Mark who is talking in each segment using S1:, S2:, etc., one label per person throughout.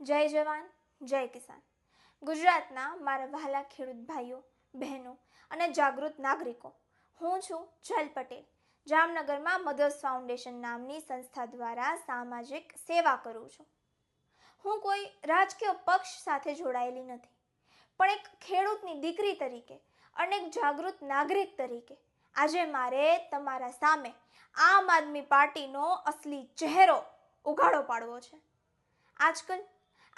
S1: જય જવાન, જય કિસાન. ગુજરાતના મારા વહાલા ખેડૂત ભાઈઓ, બહેનો અને જાગૃત નાગરિકો, હું છું જલ પટેલ. જામનગરમાં મધર્સ ફાઉન્ડેશન નામની સંસ્થા દ્વારા સામાજિક સેવા કરું છું. હું કોઈ રાજકીય પક્ષ સાથે જોડાયેલી નથી, પણ એક ખેડૂતની દીકરી તરીકે અને એક જાગૃત નાગરિક તરીકે આજે મારે તમારા સામે આમ આદમી પાર્ટીનો અસલી ચહેરો ઉઘાડો પાડવો છે. આજકાલ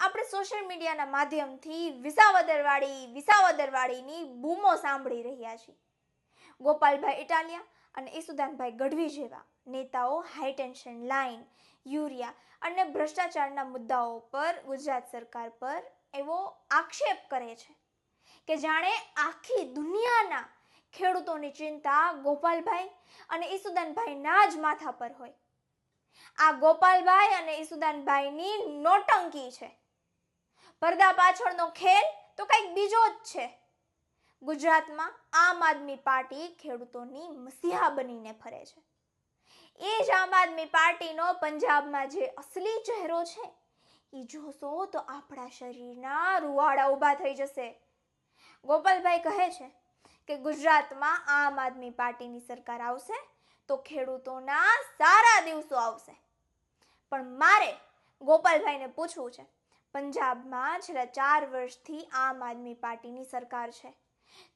S1: આપણે સોશિયલ મીડિયાના માધ્યમથી વિસાવદરવાળી વિસાવદરવાળીની બૂમો સાંભળી રહ્યા છીએ. ગોપાલભાઈ ઇટાલિયા અને ઈસુદાનભાઈ ગઢવી જેવા નેતાઓ હાઈટેન્શન લાઇન યુરિયા અને ભ્રષ્ટાચારના મુદ્દાઓ પર ગુજરાત સરકાર પર એવો આક્ષેપ કરે છે કે જાણે આખી દુનિયાના ખેડૂતોની ચિંતા ગોપાલભાઈ અને ઈસુદાનભાઈના જ માથા પર હોય. આ ગોપાલભાઈ અને ઈસુદાનભાઈની નોટંકી છે. પડદા પાછળનો ખેલ તો કંઈક બીજો જ છે. ગુજરાતમાં આમ આદમી પાર્ટી ખેડૂતોની મસીહા બનીને ફરે છે. એ જ આમ આદમી પાર્ટીનો પંજાબમાં જે અસલી ચહેરો છે એ જોશો તો આપણા શરીરના રૂવાડા ઊભા થઈ જશે. ગોપાલભાઈ કહે છે કે ગુજરાતમાં આમ આદમી પાર્ટીની સરકાર આવશે તો ખેડૂતોના સારા દિવસો આવશે. પણ મારે ગોપાલભાઈને પૂછવું છે પંજાબમાં છેલ્લા ચાર વર્ષથી આમ આદમી પાર્ટીની સરકાર છે.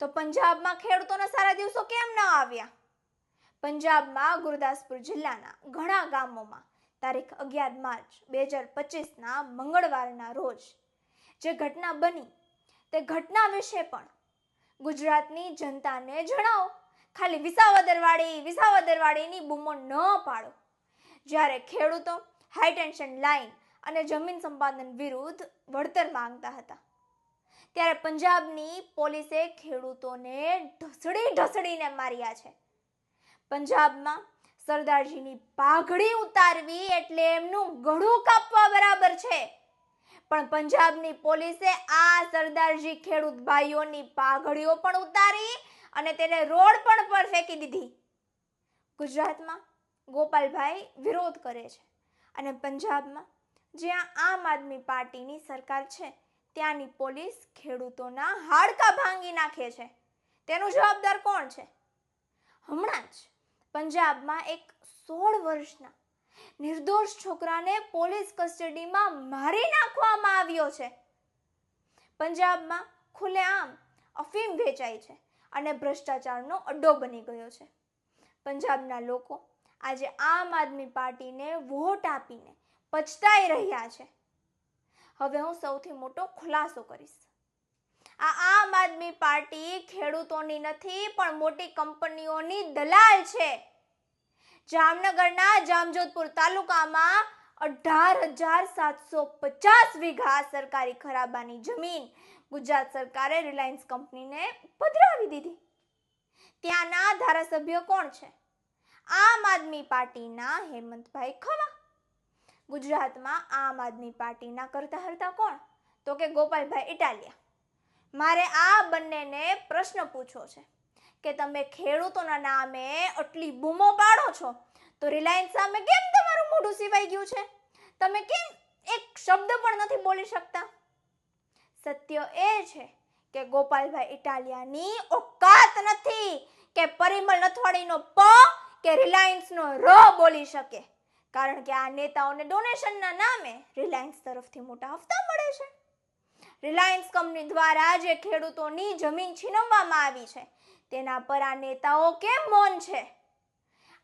S1: તો પંજાબમાં ખેડૂતોના સારા દિવસો કેમ ન આવ્યા? પંજાબમાં ગુરદાસપુર જિલ્લાના ઘણા ગામોમાં તારીખ અગિયાર માર્ચ બે હજાર પચીસના મંગળવારના રોજ જે ઘટના બની, તે ઘટના વિશે પણ ગુજરાતની જનતાને જણાવો. ખાલી વિસાવદરવાળી વિસાવદરવાળીની બૂમો ન પાડો. જ્યારે ખેડૂતો હાઈટેન્શન લાઈન અને જમીન સંપાદન વિરુદ્ધ વળતર માંગતા હતા. ત્યારે પંજાબની પોલીસે ખેડૂતોને ઢસડી ઢસડીને માર્યા છે. પંજાબમાં સરદારજીની પાઘડી ઉતારવી એટલે એમનું ગળું કાપવા બરાબર છે. પણ પંજાબની પોલીસે આ સરદારજી ખેડૂત ભાઈઓની પાઘડીઓ પણ ઉતારી અને તેને રોડ પણ પર ફેંકી દીધી. ગુજરાતમાં ગોપાલભાઈ વિરોધ કરે છે અને પંજાબમાં જ્યાં આમ આદમી પાર્ટીની સરકાર છે, ત્યાંની પોલીસ ખેડૂતોના હાડકા ભાંગી નાખે છે. તેનું જવાબદાર કોણ છે? હમણાં જ પંજાબમાં એક સોળ વર્ષના નિર્દોષ છોકરાને પોલીસ કસ્ટડીમાં મારી નાખવામાં આવ્યો છે. પંજાબમાં ખુલ્લેઆમ અફીમ વેચાય છે અને ભ્રષ્ટાચારનો અડ્ડો બની ગયો છે. પંજાબના લોકો આજે આમ આદમી પાર્ટીને વોટ આપીને પછતાઈ રહ્યા છે. હવે હું સૌથી મોટો ખુલાસો કરીશ. આ આમ આદમી પાર્ટી ખેડૂતોની નથી, પણ મોટી કંપનીઓની દલાલ છે. જામનગરના જામજોધપુર તાલુકામાં અઢાર હજાર સાતસો પચાસ વીઘા સરકારી ખરાબાની જમીન ગુજરાત સરકારે રિલાયન્સ કંપનીને પધરાવી દીધી. ત્યાંના ધારાસભ્ય કોણ છે? આમ આદમી પાર્ટીના હેમંતભાઈ ખવા ગુજરાતમાં આમ આદમી પાર્ટીના કરતા હરતા કોણ? તો કે ગોપાલભાઈ ઇટાલિયા. મારે આ બંનેને પ્રશ્ન પૂછવો છે કે તમે ખેડૂતોના નામે આટલી બૂમો પાડો છો, તો રિલાયન્સ સામે કેમ તમારું મોઢું સિવાઈ ગયું છે? તમે કેમ એક શબ્દ પણ નથી બોલી શકતા? સત્ય એ છે કે ગોપાલભાઈ ઇટાલિયાની ઓકાત નથી કે પરિમલ નથવાડીનો પ કે રિલાયન્સનો ર બોલી શકે. કારણ કે આ નેતાઓને ડોનેશનના નામે રિલાયન્સ તરફથી મોટા હપ્તા મળે છે. રિલાયન્સ કંપની દ્વારા જે ખેડૂતોની જમીન છીનવવામાં આવી છે, તેના પર આ નેતાઓ કેમ મૌન છે?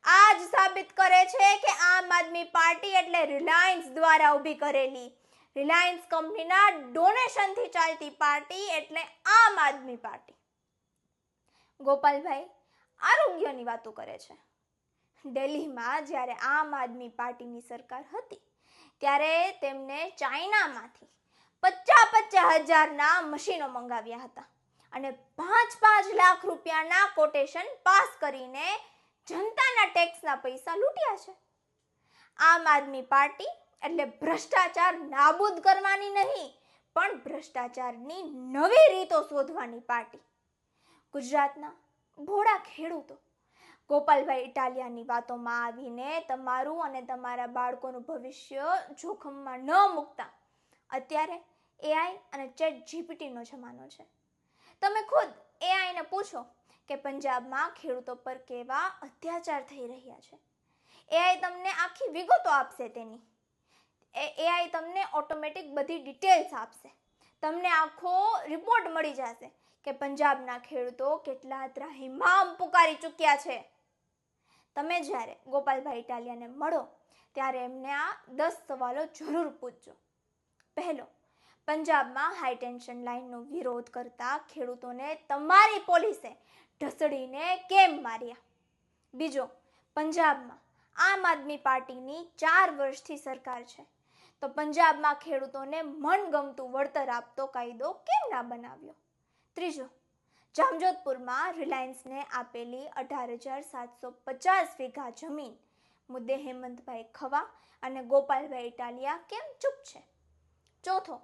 S1: આ જ સાબિત કરે છે કે આમ આદમી પાર્ટી એટલે રિલાયન્સ દ્વારા ઊભી કરેલી રિલાયન્સ કંપનીના ડોનેશનથી ચાલતી પાર્ટી એટલે આમ આદમી પાર્ટી. ગોપાલભાઈ, આરોગ્યની વાતો કરે છે. દિલ્હીમાં જ્યારે આમ આદમી પાર્ટીની સરકાર હતી, ત્યારે તેમને ચાઇનામાંથી પચાસ પચાસ હજારના મશીનો મંગાવ્યા હતા અને પાંચ પાંચ લાખ રૂપિયાના કોટેશન પાસ કરીને જનતાના ટેક્સના પૈસા લૂંટ્યા છે. આમ આદમી પાર્ટી એટલે ભ્રષ્ટાચાર નાબૂદ કરવાની નહીં, પણ ભ્રષ્ટાચારની નવી રીતો શોધવાની પાર્ટી. ગુજરાતના ભોળા ખેડૂતો ગોપાલભાઈ ઇટાલિયાની વાતોમાં આવીને તમારું અને તમારા બાળકોનું ભવિષ્ય જોખમમાં ન મૂકતા. અત્યારે એઆઈ અને ચેટ જીપીટીનો જમાનો છે. તમે ખુદ એઆઈને પૂછો કે પંજાબમાં ખેડૂતો પર કેવા અત્યાચાર થઈ રહ્યા છે? એઆઈ તમને આખી વિગતો આપશે તેની. એઆઈ તમને ઓટોમેટિક બધી ડિટેલ્સ આપશે. તમને આખો રિપોર્ટ મળી જશે કે પંજાબના ખેડૂતો કેટલા ત્રાહિમામ પુકારી ચૂક્યા છે. તમે જ્યારે ગોપાલભાઈ ઇટાલિયાને મળો, ત્યારે એમને આ દસ સવાલો જરૂર પૂછજો. પહેલો, પંજાબમાં હાઈ ટેન્શન લાઇનનો વિરોધ કરતા ખેડૂતોને તમારી પોલીસે ઢસડીને કેમ માર્યા? બીજો, પંજાબમાં આમ આદમી પાર્ટીની ચાર વર્ષથી સરકાર છે. તો પંજાબમાં ખેડૂતોને મનગમતું વળતર આપતો કાયદો કેમ ના બનાવ્યો? ત્રીજો જામજોધપુરમાં રિલાયન્સને આપેલી અઢાર હજાર સાતસો પચાસ વીઘા જમીન. મુદ્દે હેમંતભાઈ ખવા અને ગોપાલભાઈ ઇટાલિયા કેમ ચૂપ છે? ચોથો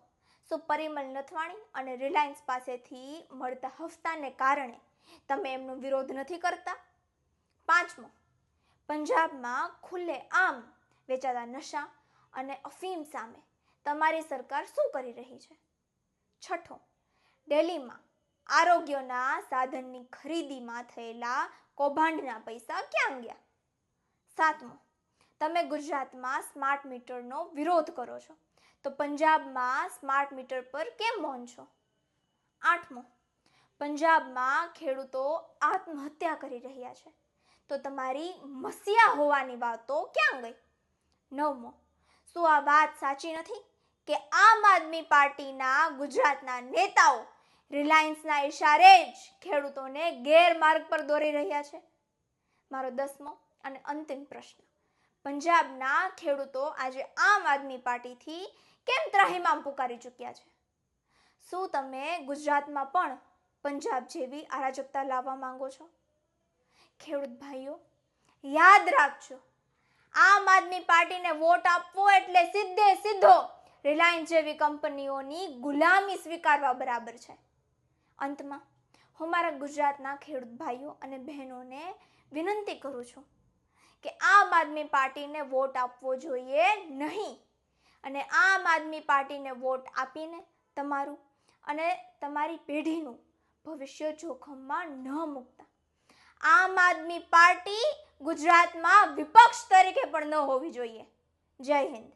S1: શું પરિમલ નથવાણી અને રિલાયન્સ પાસેથી મળતા હફતાને કારણે તમે એમનો વિરોધ નથી કરતા? પાંચમો, પંજાબમાં ખુલ્લે આમ વેચાતા નશા અને અફીમ સામે તમારી સરકાર શું કરી રહી છે? છઠ્ઠો દિલ્હીમાં આરોગ્યના સાધનની ખરીદીમાં થયેલા કૌભાંડના પૈસા ક્યાં ગયા? સાતમો, તમે ગુજરાતમાં સ્માર્ટ મીટરનો વિરોધ કરો છો. તો પંજાબમાં સ્માર્ટ મીટર પર કેમ મૌન છો? આઠમો, પંજાબમાં ખેડૂતો આત્મહત્યા કરી રહ્યા છે. તો તમારી મસિયા હોવાની વાતો ક્યાં ગઈ? નવમો, શું આ વાત સાચી નથી કે આમ આદમી પાર્ટીના ગુજરાતના નેતાઓ રિલાયન્સના ઇશારે જ ખેડૂતોને ગેરમાર્ગ પર દોરી રહ્યા છે. મારો દસમો અને અંતિમ પ્રશ્ન. પંજાબના ખેડૂતો આજે આમ આદમી પાર્ટીથી કેમ ત્રાહિમામ પુકારી ચૂક્યા છે? શું તમે ગુજરાતમાં પણ પંજાબ જેવી અરાજકતા લાવવા માંગો છો? ખેડૂત ભાઈઓ, યાદ રાખજો, આમ આદમી પાર્ટીને વોટ આપવો એટલે સીધે સીધો રિલાયન્સ જેવી કંપનીઓની ગુલામી સ્વીકારવા બરાબર છે. અંતમાં, હું મારા ગુજરાતના ખેડૂત ભાઈઓ અને બહેનોને વિનંતી કરું છું કે આમ આદમી પાર્ટીને વોટ આપવો જોઈએ નહીં અને આમ આદમી પાર્ટીને વોટ આપીને તમારું અને તમારી પેઢીનું ભવિષ્ય જોખમમાં ન મૂકતા. આમ આદમી પાર્ટી ગુજરાતમાં વિપક્ષ તરીકે પણ ન હોવી જોઈએ. જય હિન્દ.